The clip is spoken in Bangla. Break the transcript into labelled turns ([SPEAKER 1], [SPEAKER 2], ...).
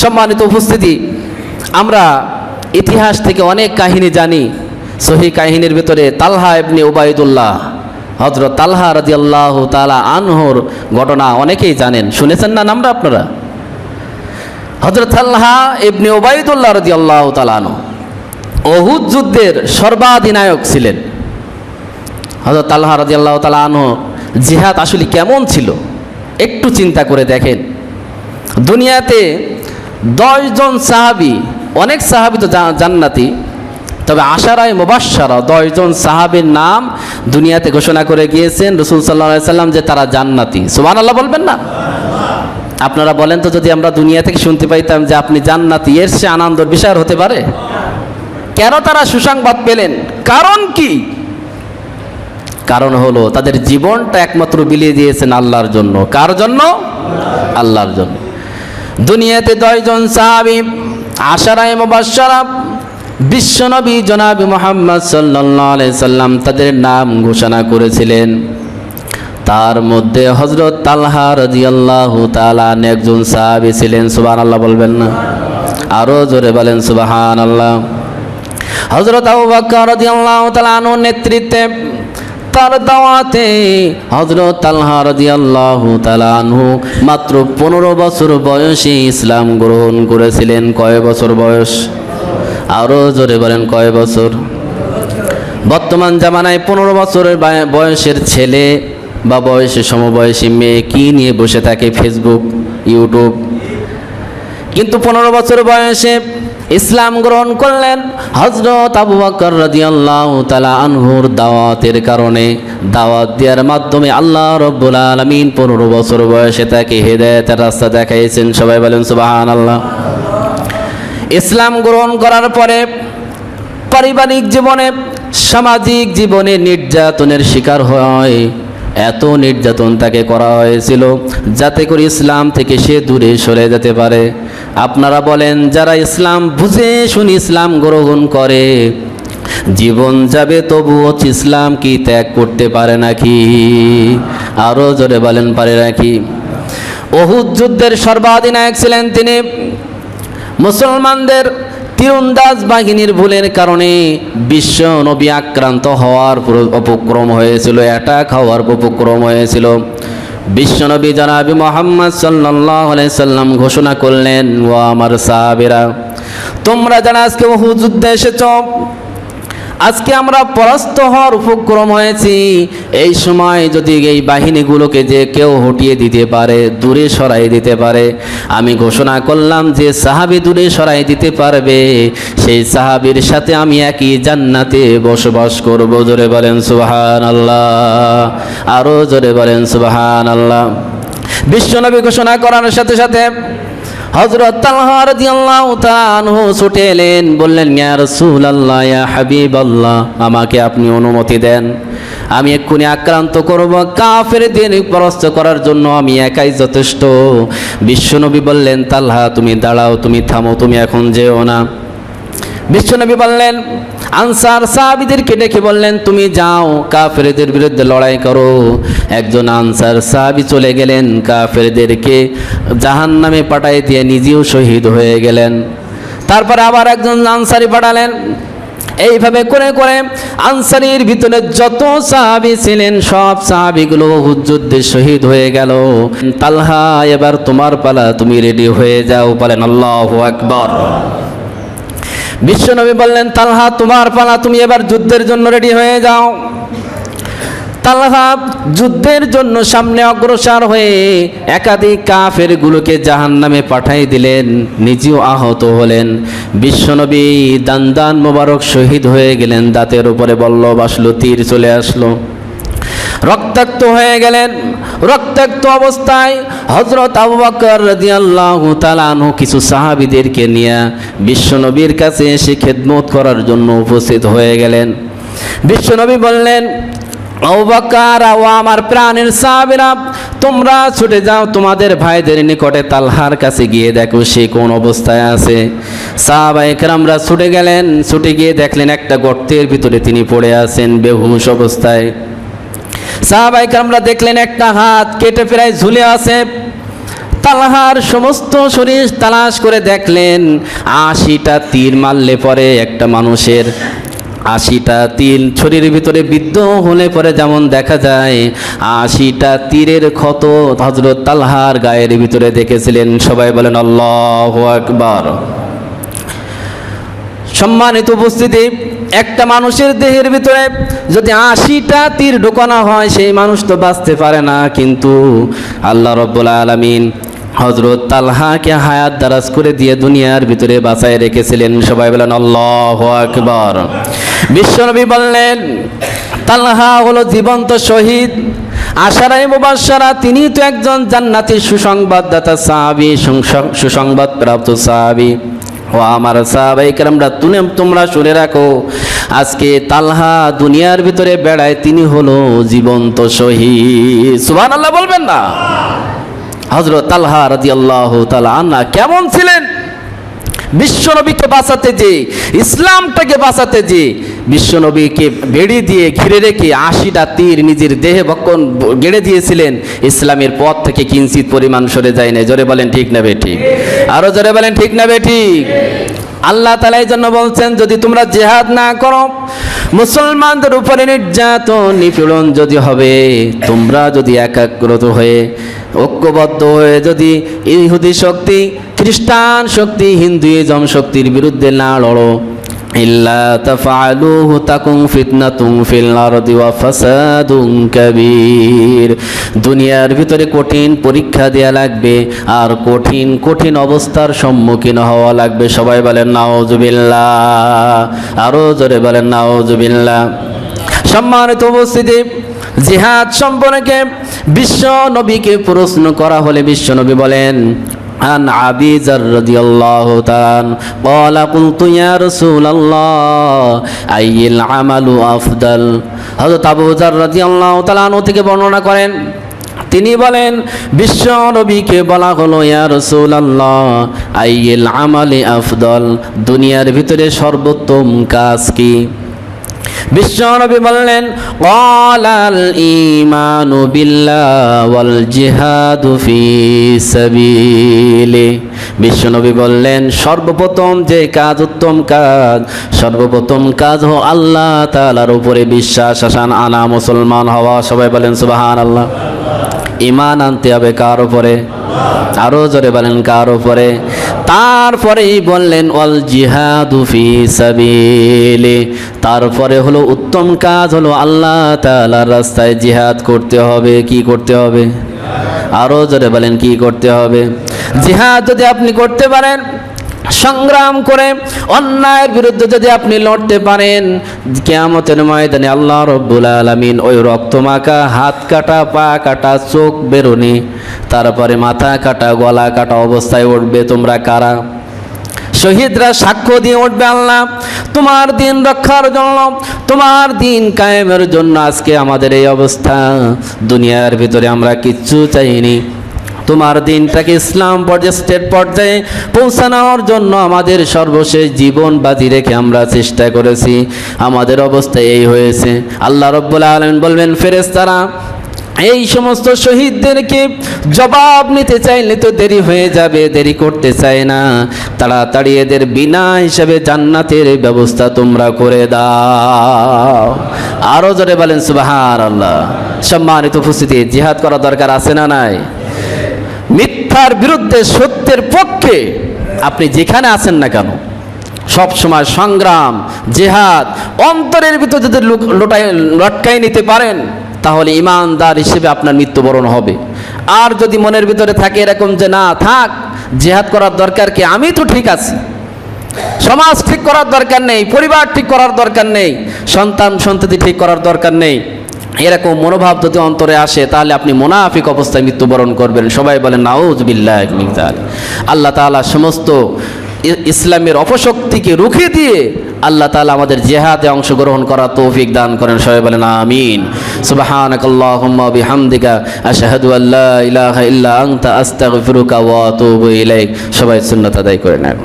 [SPEAKER 1] সম্মানিত উপস্থিতি, আমরা ইতিহাস থেকে অনেক কাহিনী জানি। সহি কাহিনীর ভিতরে তালহা ইবনে উবাইদুল্লাহ হজরত তালহা রাজি আল্লাহ তালা আনহর ঘটনা অনেকেই জানেন। শুনেছেন না নামটা আপনারা? হজরত তালহা ইবনে উবাইদুল্লাহ রাদিয়াল্লাহ তালা আনহু অহুদ যুদ্ধের সর্বাধিনায়ক ছিলেন। হজরত তালহা রাদিয়াল্লাহ তালা আনহু জিহাদ আসলে কেমন ছিল? একটু চিন্তা করে দেখেন। দুনিয়াতে দশজন সাহাবি, অনেক সাহাবি তো জান্নাতি, তবে আশারায় মুবাসারা দশজন সাহাবির নাম দুনিয়াতে ঘোষণা করে গিয়েছেন রসুল সাল্লাহ সাল্লাম যে তারা জান্নাতি। সুবান আল্লাহ বলবেন না? আপনারা বলেন তো যদি আমরা দুনিয়া থেকে শুনতে পাইতাম যে আপনি জান্নাতি, এর সে আনন্দর বিষয় হতে পারে? কেন তারা সুসংবাদ পেলেন? কারণ কি? কারণ হলো তাদের জীবনটা একমাত্র বিলিয়ে দিয়েছেন আল্লাহর জন্য। কার জন্য? আল্লাহর জন্য। দুনিয়াতে দশজন সাহাবি আশারায় মুবাশশারা বিশ্বনবী জনাবি মোহাম্মদ আলাইহি সাল্লাম তাদের নাম ঘোষণা করেছিলেন। তার মধ্যে হজরত তালহা রাদিয়াল্লাহু তাআলা একজন সাহাবী ছিলেন, সুবহানাল্লাহ বলবেন না? আরও জোরে বলেন, সুবহানাল্লাহ। হজরত আবু বকর রাদিয়াল্লাহু তাআলা নেতৃত্বে তার দাওয়াতে হজরত তালহা রাদিয়াল্লাহু তাআলা আনহু মাত্র পনেরো বছর বয়সে ইসলাম গ্রহণ করেছিলেন। কয় বছর বয়স? আরও জোরে বলেন, কয় বছর? বর্তমান জামানায় পনেরো বছরের বয়সের ছেলে বা বয়সে সমবয়সী মেয়ে কি নিয়ে বসে থাকে ফেসবুক ইউটিউব কিন্তু পনেরো বছর বয়সে ইসলাম গ্রহণ করলেন হজরত আবু বকর রাদিয়াল্লাহু তাআলা আনহুর দাওয়াতের কারণে। দাওয়াত দেওয়ার মাধ্যমে আল্লাহ রব্বুল আলামিন পনেরো বছর বয়সে তাকে হেদায়েতের রাস্তা দেখাইয়েছেন সবাই বলেন সুবহানাল্লাহ। ইসলাম গ্রহণ করার পরে পারিবারিক জীবনে, সামাজিক জীবনে নির্যাতনের শিকার হয়। এত নির্যাতন তাকে করা হয়েছিল যাতে করে ইসলাম থেকে সে দূরে সরে যেতে পারে। আপনারা বলেন, যারা ইসলাম বুঝে শুনে ইসলাম গ্রহণ করে, জীবন যাবে তবুও ইসলাম কি ত্যাগ করতে পারে নাকি? আরও জোরে বলেন, পারে নাকি? অহুদ যুদ্ধের সর্বাধিনায়ক ছিলেন তিনি। মুসলমানদের তীরন্দাজ বাহিনীর ভুলের কারণে বিশ্ব নবী আক্রান্ত হওয়ার উপক্রম হয়েছিল অ্যাটাক হওয়ার উপক্রম হয়েছিল। বিশ্বনবী জনাবি মোহাম্মদ সাল্লাহ সাল্লাম ঘোষণা করলেন, ও আমার সাহাবেরা, তোমরা যারা আজকে যুদ্ধে এসেছ আজকে আমরা পরাস্ত হওয়ার উপক্রম হয়েছি। এই সময় যদি এই বাহিনীগুলোকে যে কেউ হটিয়ে দিতে পারে, দূরে সরাই দিতে পারে, আমি ঘোষণা করলাম যে সাহাবি দূরে সরাই দিতে পারবে। সেই সাহাবির সাথে আমি একই জান্নাতে বসবাস করব। জোরে বলেন সুবাহান আল্লাহ আরও জোরে বলেন সুবাহান আল্লাহ বিশ্বনবী ঘোষণা করার সাথে সাথে হজরত তালহার ছুটে এলেন, বললেন, ইয়া আল্লাহ ইয়া হাবিব আল্লাহ আমাকে আপনি অনুমতি দেন। আমি এক্ষুনি আক্রান্ত করব। দিন পরস্ত করার জন্য আমি একাই যথেষ্ট। বিশ্বনবী বললেন, তালহা, তুমি দাঁড়াও, তুমি থামো, তুমি এখন যেও না। বিশ্বনবী বললেন আনসার সাহাবিদেরকে ডেকে বললেন, তুমি যাও, কাফেরদের বিরুদ্ধে লড়াই করো। একজন আনসার সাহাবি চলে গেলেন, কাফেরদেরকে জাহান নামে পাঠাই দিয়ে নিজেও শহীদ হয়ে গেলেন। তারপরে আবার একজন আনসারি পাঠালেন। এইভাবে করে করে আনসারির ভিতরে যত সাহাবি ছিলেন, সব সাহাবিগুলো যুদ্ধে শহীদ হয়ে গেল। তালহা, এবার তোমার পালা, তুমি রেডি হয়ে যাও, বলেন আল্লাহ আকবর। বিশ্বনবী বললেন, তালহা, তোমার পালা তুমি এবার যুদ্ধের জন্য রেডি হয়ে যাও। তালহা যুদ্ধের জন্য সামনে অগ্রসর হয়ে একাধিক কাফের গুলোকে জাহান নামে পাঠাই দিলেন, নিজেও আহত হলেন। বিশ্বনবী দান দান মোবারক শহীদ হয়ে গেলেন, দাঁতের উপরে বল্লভ আসলো, তীর চলে আসলো। রক্তাক্ত হয়ে গেলেন। রক্তাক্ত অবস্থায় হজরত আবু বকর রাদিয়াল্লাহু কিছু সাহাবীদেরকে নিয়ে বিশ্বনবীর কাছে এসে খেদমত করার জন্য উপস্থিত হয়ে গেলেন। বিশ্বনবী বললেন ও আমার প্রাণের সাহাবীরা, তোমরা ছুটে যাও, তোমাদের ভাইদের নিকটে তালহার কাছে গিয়ে দেখো সে কোন অবস্থায় আছে। সাহাবা একরামরা ছুটে গেলেন। ছুটে গিয়ে দেখলেন একটা গর্তের ভিতরে তিনি পড়ে আছেন, বেহুশ অবস্থায়। সাহাবাইকে আমরা দেখলেন একটা হাত কেটে প্রায় ঝুলে আছে। তালহার সমস্ত শরীর তালাশ করে দেখলেন, আশিটা তীর মারলে পরে একটা মানুষের আশিটা তীর শরীরের ভিতরে বিদ্ধ হলে পরে যেমন দেখা যায়, আশিটা তীরের ক্ষত হজরত তালহার গায়ের ভিতরে দেখেছিলেন। সবাই বলেন, আল্লাহ আকবার। সম্মানিত উপস্থিতি, একটা মানুষের দেহের ভিতরে যদি আশিটা তীর ঢোকানো হয়, সেই মানুষ তো বাঁচতে পারে না। কিন্তু আল্লাহ রব্বুল আলমিন হজরত তালহাকে হায়াত দারাজ করে দিয়ে দুনিয়ার ভিতরে বাঁচায় রেখেছিলেন। সবাই বলেন, আল্লাহ আকবর। বিশ্বনবী বললেন, তালহা হলো জীবন্ত শহীদ। আশারাই মুবাসারা তিনি তো একজন জান্নাতি সুসংবাদদাতা, সাহাবি, সুসংবাদ প্রাপ্ত সাহাবি। ও আমার সাহাবাই কেরামরা তুলে তোমরা শুনে রাখো, আজকে তালহা দুনিয়ার ভিতরে বেড়ায় তিনি হলো জীবন্ত শহীদ। সুবহান আল্লাহ বলবেন না? হজরত তালহা আল্লাহ তালা আন্না কেমন ছিলেন? বিশ্বনবীকে বাঁচাতে যে, ইসলামটাকে বাঁচাতে যে, বিশ্বনবীকে বেড়ি দিয়ে ঘিরে রেখে আশিটা তীর নিজের দেহে বক্ষণ গেড়ে দিয়েছিলেন, ইসলামের পথ থেকে কিঞ্চিত পরিমাণ সরে যায় না জোরে বলেন, ঠিক না ঠিক। আরও জোরে বলেন, ঠিক না ঠিক। আল্লাহ তালা এই জন্য বলছেন, যদি তোমরা জেহাদ না করো, মুসলমানদের উপরে নির্যাতন নিপীড়ন যদি হবে, তোমরা যদি একাগ্রত হয়ে, ঐক্যবদ্ধ হয়ে যদি ইহুদি শক্তি খ্রিস্টান শক্তি হিন্দুইজম শক্তির বিরুদ্ধে না লড়ো। ইল্লা দুনিয়ার ভিতরে কঠিন পরীক্ষা দেয়া লাগবে, আর কঠিন কঠিন অবস্থার সম্মুখীন হওয়া লাগবে। সবাই বলেন, নাউজুবিল্লাহ। আরও জোরে বলেন, নাউজুবিল্লাহ। সম্মানিত উপস্থিতি, জিহাদ সম্পর্কে বিশ্ব নবীকে প্রশ্ন করা হলে বিশ্ব নবী বলেন عن أبي ذر رضي الله تعالى قال قلت يا رسول الله أي العمل أفضل হযরত আবু যার রাদিয়াল্লাহু তাআলা আনহু থেকে বর্ণনা করেন তিনি বলেন বিশ্ব নবীকে বলা হলো ইয়া রাসূলুল্লাহ আইয়িল আমালি আফদল দুনিয়ার ভিতরে সর্বোত্তম কাজ কি বিশ্বনবী বললেন ক্বালাল ঈমানু বিল্লাহ ওয়াল জিহাদু ফি সাবিলি। বিশ্বনবী বললেন, সর্বপ্রথম যে কাজ উত্তম কাজ, সর্বপ্রথম কাজ হো আল্লাহ তাআলার উপরে বিশ্বাস আসান, আনা মুসলমান হওয়া। সবাই বলেন, সুবহানাল্লাহ। ইমান আনতে হবে কার উপরে? আরও জোরে বলেন, কার উপরে? তারপরেই বললেন অল জিহাদু ফি সাবিলি। তারপরে হলো উত্তম কাজ হলো আল্লাহ তাআলার রাস্তায় জিহাদ করতে হবে, কি করতে হবে? আরও জোরে বলেন, কি করতে হবে? জিহাদ যদি আপনি করতে পারেন, সংগ্রাম করে অন্যায়ের বিরুদ্ধে যদি আপনি লড়তে পারেন, কেয়ামতের ময়দানে আল্লাহ রব্বুল আলমিন ওই রক্তমাখা হাত কাটা, পা কাটা, চোখ বেরোনি, তারপরে মাথা কাটা, গলা কাটা অবস্থায় উঠবে, তোমরা কারা? শহীদরা সাক্ষ্য দিয়ে উঠবে আল্লাহ। তোমার দিন রক্ষার জন্য, তোমার দিন কায়েমের জন্য আজকে আমাদের এই অবস্থা। দুনিয়ার ভিতরে আমরা কিচ্ছু চাইনি। তোমার দিনটাকে ইসলাম পর্যায়ে স্টেট পর্যায়ে পৌঁছানোর জন্য আমাদের সর্বশেষ জীবন বাজি রেখে আমরা চেষ্টা করেছি। আমাদের অবস্থা এই হয়েছে। আল্লাহ রব্বুল আলম বলবেন ফেরেস্তারা এই সমস্ত শহীদদেরকে জবাব নিতে চাইলে তো দেরি হয়ে যাবে, দেরি করতে চায় না। তাড়াতাড়ি এদের বিনা হিসাবে জান্নাতের ব্যবস্থা তোমরা করে দাও। আরও জোরে বলেন সুবাহার আল্লাহ সম্মানিত উপস্থিতি, জিহাদ করা দরকার আছে না নাই? মিথ্যার বিরুদ্ধে সত্যের পক্ষে আপনি যেখানে আছেন না কেন, সব সময় সংগ্রাম, জেহাদ, অন্তরের ভিতর যদি লোটাই লটকাই নিতে পারেন তাহলে ইমানদার হিসেবে আপনার মৃত্যুবরণ হবে। আর যদি মনের ভিতরে থাকে এরকম যে, না, থাক, জেহাদ করার দরকার কি? আমি তো ঠিক আছি। সমাজ ঠিক করার দরকার নেই, পরিবার ঠিক করার দরকার নেই, সন্তান সন্ততি ঠিক করার দরকার নেই। এরকম মনোভাব যদি অন্তরে আসে, তাহলে আপনি মোনাফিক অবস্থায় মৃত্যুবরণ করবেন। সবাই বলেন, নাউজবিল্লাহ আল্লাহ তাআলা সমস্ত ইসলামের অপশক্তিকে রুখে দিয়ে আল্লাহ তাআলা আমাদের জেহাদে অংশগ্রহণ করার তৌফিক দান করেন। সবাই বলেন, আমিন। সুবহানাকাল্লাহুম্মা বিহামদিকা, আশহাদু আল্লা ইলাহা ইল্লা আনতা, আস্তাগফিরুকা ওয়া আতুবু ইলাইক। সবাই সুন্নাত আদায় করে নেন।